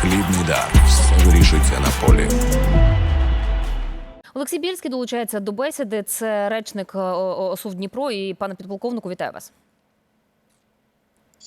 Хлібний дар. Вирішується на полі. Олексій Більський долучається до бесіди. Це речник ОСУ в Дніпро. І пане підполковнику, вітаю вас.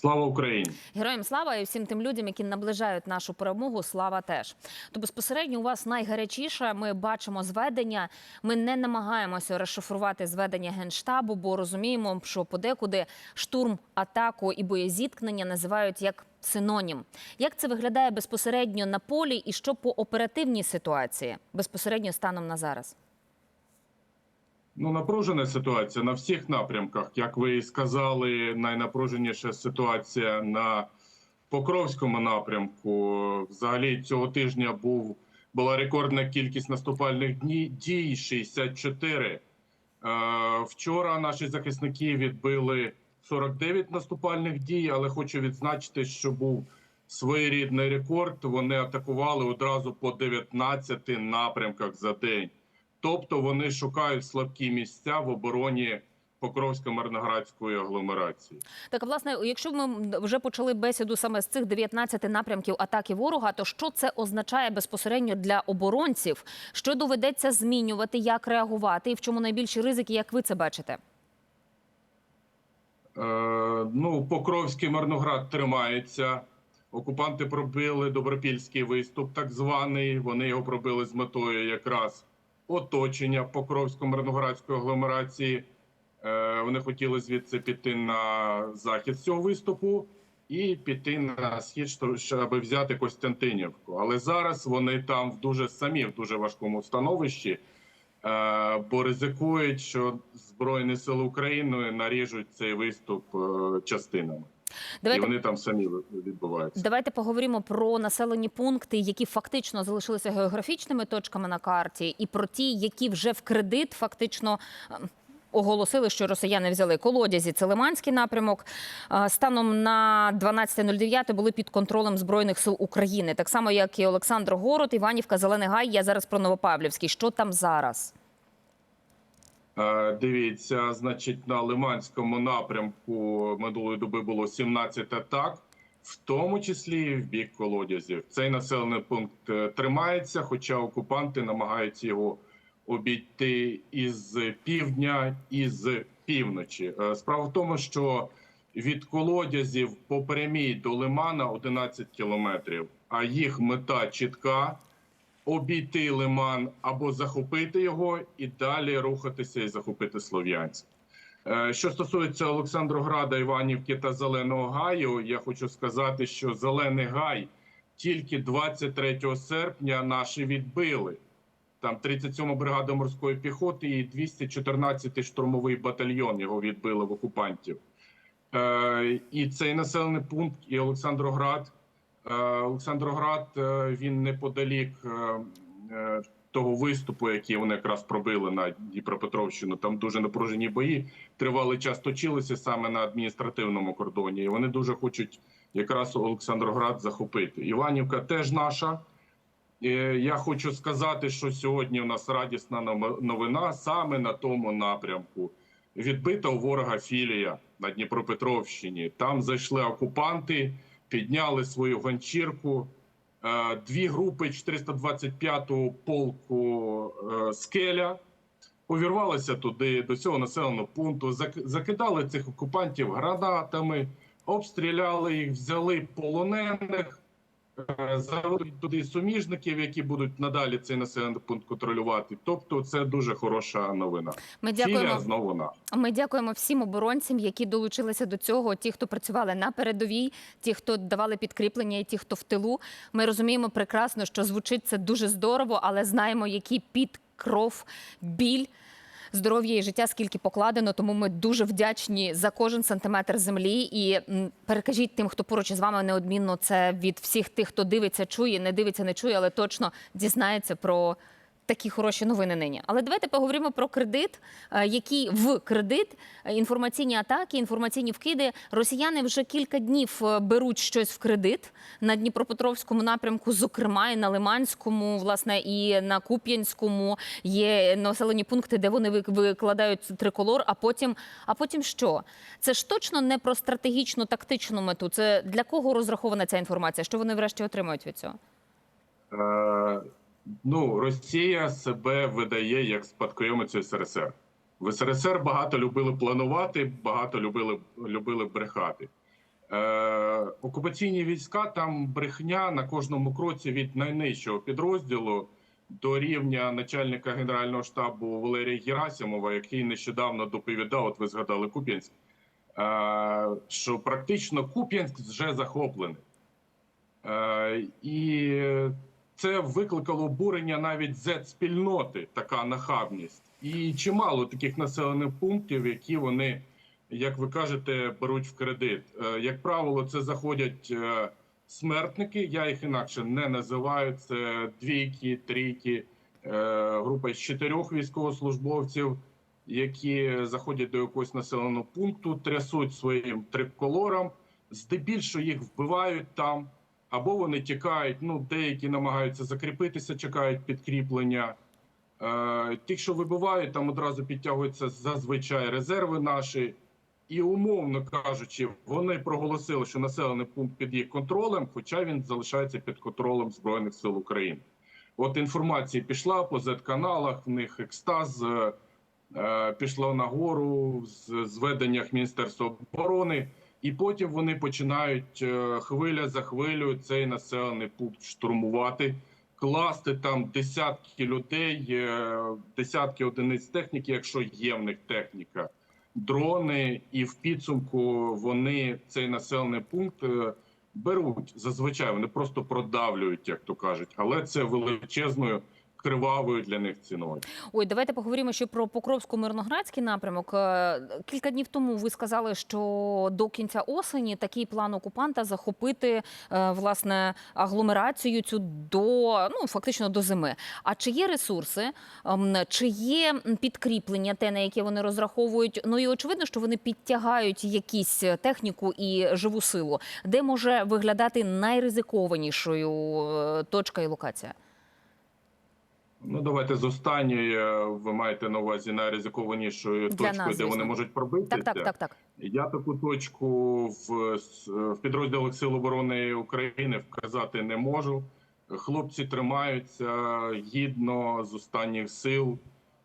Слава Україні! Героям слава і всім тим людям, які наближають нашу перемогу. Слава теж. То безпосередньо у вас найгарячіше. Ми бачимо зведення. Ми не намагаємося розшифрувати зведення генштабу, бо розуміємо, що подекуди штурм, атаку і боєзіткнення називають як синонім. Як це виглядає безпосередньо на полі, і що по оперативній ситуації безпосередньо станом на зараз? Ну, напружена ситуація на всіх напрямках. Як ви сказали, найнапруженіша ситуація на Покровському напрямку. Взагалі цього тижня був була рекордна кількість наступальних дій 64. Е, вчора наші захисники відбили 49 наступальних дій, але хочу відзначити, що був своєрідний рекорд. Вони атакували одразу по 19 напрямках за день. Тобто вони шукають слабкі місця в обороні Покровсько-Марноградської агломерації. Так, власне, якщо ми вже почали бесіду саме з цих 19 напрямків атаки ворога, то що це означає безпосередньо для оборонців? Що доведеться змінювати, як реагувати, і в чому найбільші ризики, як ви це бачите? Е, ну, Покровський Марноград тримається. Окупанти пробили добропільський виступ, так званий. Вони його пробили з метою якраз оточення Покровсько-Марноградської агломерації. Е, вони хотіли звідси піти на захід цього виступу і піти на схід, що- щоб взяти Костянтинівку. Але зараз вони там дуже самі в дуже важкому становищі. Е, бо ризикують, що Збройні Сили України наріжуть цей виступ е, частинами, і Давайте вони там самі відбуваються. давайте поговоримо про населені пункти, які фактично залишилися географічними точками на карті, і про ті, які вже в кредит фактично. е, Оголосили, що росіяни взяли колодязі. Це Лиманський напрямок. Е, Станом на 12.09 були під контролем збройних сил України, так само як і Олександр Город, Іванівка, Зелений Гай. Я зараз про Новопавлівський. Що там зараз? Е, Дивіться, значить, на Лиманському напрямку минулої доби було 17 атак, в тому числі в бік колодязів. Цей населений пункт е, тримається, хоча окупанти намагаються його обійти із півдня і з півночі. Е, Справа в тому, що від колодязів по прямій до лимана 11 кілометрів, а їх мета чітка обійти лиман або захопити його і далі рухатися і захопити Слов'янськ. Е, Що стосується Олександрограда, Іванівки та Зеленого Гаю, я хочу сказати, що Зелений Гай тільки 23 серпня наші відбили. Там 37 бригада морської піхоти і 214 штурмовий батальйон його відбили в окупантів. Е, і цей населений пункт, і Олександроград. Е, Олександроград е, він неподалік е, того виступу, який вони якраз пробили на Дніпропетровщину. Там дуже напружені бої. Тривалий час точилися саме на адміністративному кордоні. І вони дуже хочуть якраз Олександроград захопити. Іванівка теж наша. Я хочу сказати, що сьогодні у нас радісна новина саме на тому напрямку. Відбита у ворога філія на Дніпропетровщині. Там зайшли окупанти, підняли свою ганчірку. Е, Дві групи 425-го полку е, скеля увірвалися туди до цього населеного пункту. зак- Закидали цих окупантів гранатами, обстріляли їх, взяли полонених. Е, заведуть туди суміжників, які будуть надалі цей населений пункт контролювати. Тобто, це дуже хороша новина. Ми дякуємо. знову наша. Ми дякуємо всім оборонцям, які долучилися до цього. Ті, хто працювали на передовій, ті, хто давали підкріплення, і ті, хто в тилу. Ми розуміємо прекрасно, що звучить це дуже здорово, але знаємо, який під кров, біль. Здоров'я і життя скільки покладено, тому ми дуже вдячні за кожен сантиметр землі. І перекажіть тим, хто поруч із вами неодмінно це від всіх тих, хто дивиться, чує, не дивиться, не чує, але точно дізнається про такі хороші новини нині. Але давайте поговоримо про кредит, е, який в кредит е, інформаційні атаки, інформаційні вкиди. Росіяни вже кілька днів е, беруть щось в кредит на Дніпропетровському напрямку, зокрема і на Лиманському, власне, і на Куп'янському є населені пункти, де вони викладають триколор. А потім, а потім що? Це ж точно не про стратегічну тактичну мету. Це для кого розрахована ця інформація? Що вони врешті отримують від цього? Ну, Росія себе видає як спадкойомицю СРСР. В СРСР багато любили планувати, багато любили, любили брехати. Е, окупаційні війська там брехня на кожному кроці від найнижчого підрозділу до рівня начальника генерального штабу Валерія Герасимова, який нещодавно доповідав, от ви згадали Куп'янськ, е, що практично Куп'янськ вже захоплений. Е, і це викликало обурення навіть Z-спільноти, така нахабність. І чимало таких населених пунктів, які вони, як ви кажете, беруть в кредит. Е, Як правило, це заходять е, смертники. Я їх інакше не називаю. Це двійки, трійки, е, група з чотирьох військовослужбовців, які заходять до якогось населеного пункту, трясуть своїм триколором. Здебільшого їх вбивають там або вони тікають. Ну деякі намагаються закріпитися, чекають підкріплення. Е, Ті, що вибивають, там одразу підтягуються зазвичай резерви наші, і умовно кажучи, вони проголосили, що населений пункт під їх контролем, хоча він залишається під контролем збройних сил України. От інформація пішла по Z-каналах, в них екстаз е, е, пішло нагору з зведеннях Міністерства оборони. І потім вони починають е, хвиля за хвилею цей населений пункт штурмувати, класти там десятки людей, е, десятки одиниць техніки, якщо є в них техніка, дрони, і в підсумку вони цей населений пункт е, беруть. Зазвичай вони просто продавлюють, як то кажуть, але це величезною кривавою для них ціною. Ой, давайте поговоримо ще про Покровсько-Мирноградський напрямок. Е, Кілька днів тому ви сказали, що до кінця осені такий план окупанта захопити е, власне агломерацію цю до ну фактично до зими. А чи є ресурси, ем, чи є підкріплення, те на яке вони розраховують? Ну і очевидно, що вони підтягають якісь техніку і живу силу, де може виглядати найризикованішою е, точка і локація? Ну, давайте з останньої е, ви маєте на увазі найризикованішою точкою, нас, де вони можуть пробитися. Так, так, так, так. Я таку точку в, в підрозділах Сил оборони України вказати не можу. Хлопці тримаються гідно з останніх сил,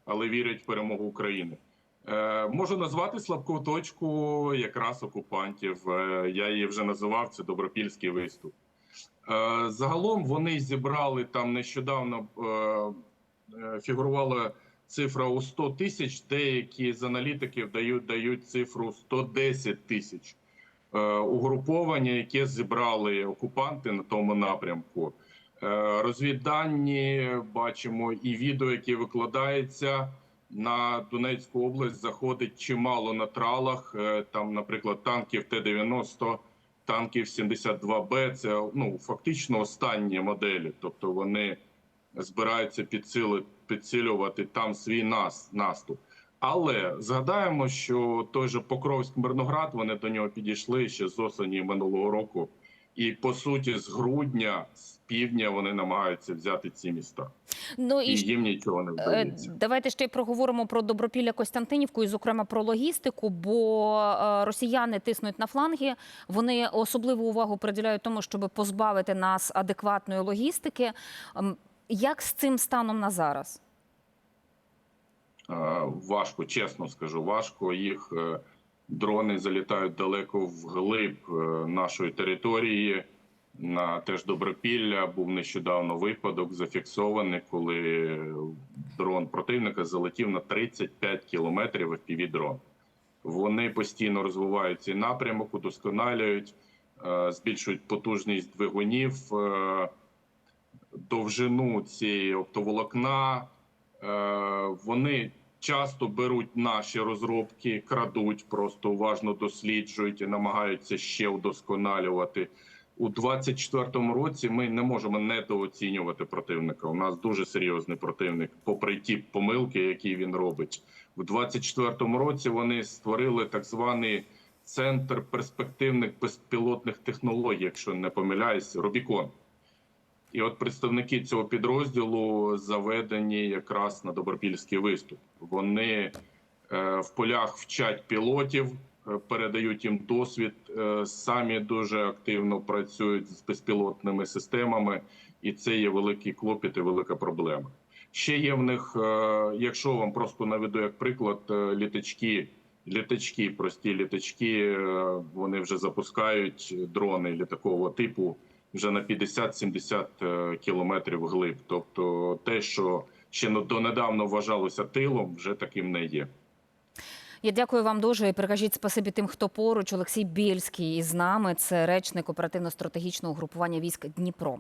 але вірять в перемогу України. Е, можу назвати слабку точку якраз окупантів. Е, я її вже називав. Це добропільський виступ. Е, загалом вони зібрали там нещодавно е, фігурувала цифра у 100 тисяч. Деякі з аналітиків дають дають цифру 110 тисяч е, угруповання, яке зібрали окупанти на тому напрямку. Е, розвіддані бачимо і відео, яке викладається на Донецьку область. Заходить чимало на тралах. Е, там, наприклад, танків Т-90, танків 72Б. Це ну фактично останні моделі, тобто вони збираються підсили, підсилювати там свій нас, наступ. Але згадаємо, що той же Покровськ Мирноград вони до нього підійшли ще з осені минулого року, і по суті, з грудня, з півдня вони намагаються взяти ці міста, Ну і і їм нічого не Е, вдається. Давайте ще й проговоримо про Добропілля Костянтинівку і, зокрема, про логістику, бо е, росіяни тиснуть на фланги. Вони особливу увагу приділяють тому, щоб позбавити нас адекватної логістики. Як з цим станом на зараз? Е, Важко, чесно скажу, важко. Їх е, дрони залітають далеко вглиб е, нашої території. На теж Добропілля був нещодавно випадок зафіксований, коли дрон противника залетів на 35 кілометрів fpv дрон. Вони постійно розвивають цей напрямок, удосконалюють, збільшують потужність двигунів, довжину цієї оптоволокна. Е, Вони часто беруть наші розробки, крадуть, просто уважно досліджують і намагаються ще удосконалювати. у 24-му році ми не можемо недооцінювати противника. У нас дуже серйозний противник, попри ті помилки, які він робить. У 24-му році вони створили так званий центр перспективних безпілотних технологій, якщо не помиляюсь, Рубікон. І от представники цього підрозділу заведені якраз на добропільський виступ. Вони е, в полях вчать пілотів, е, передають їм досвід, е, самі дуже активно працюють з безпілотними системами, і це є великий клопіт і велика проблема. Ще є в них, якщо вам просто наведу як приклад, літачки, літачки, прості літачки, вони вже запускають дрони літакового типу вже на 50-70 е, кілометрів глиб. Тобто, те, що ще донедавно вважалося тилом, вже таким не є. Я дякую вам дуже і перекажіть спасибі тим, хто поруч. Олексій Бєльський із нами. Це речник оперативно-стратегічного групування військ Дніпро.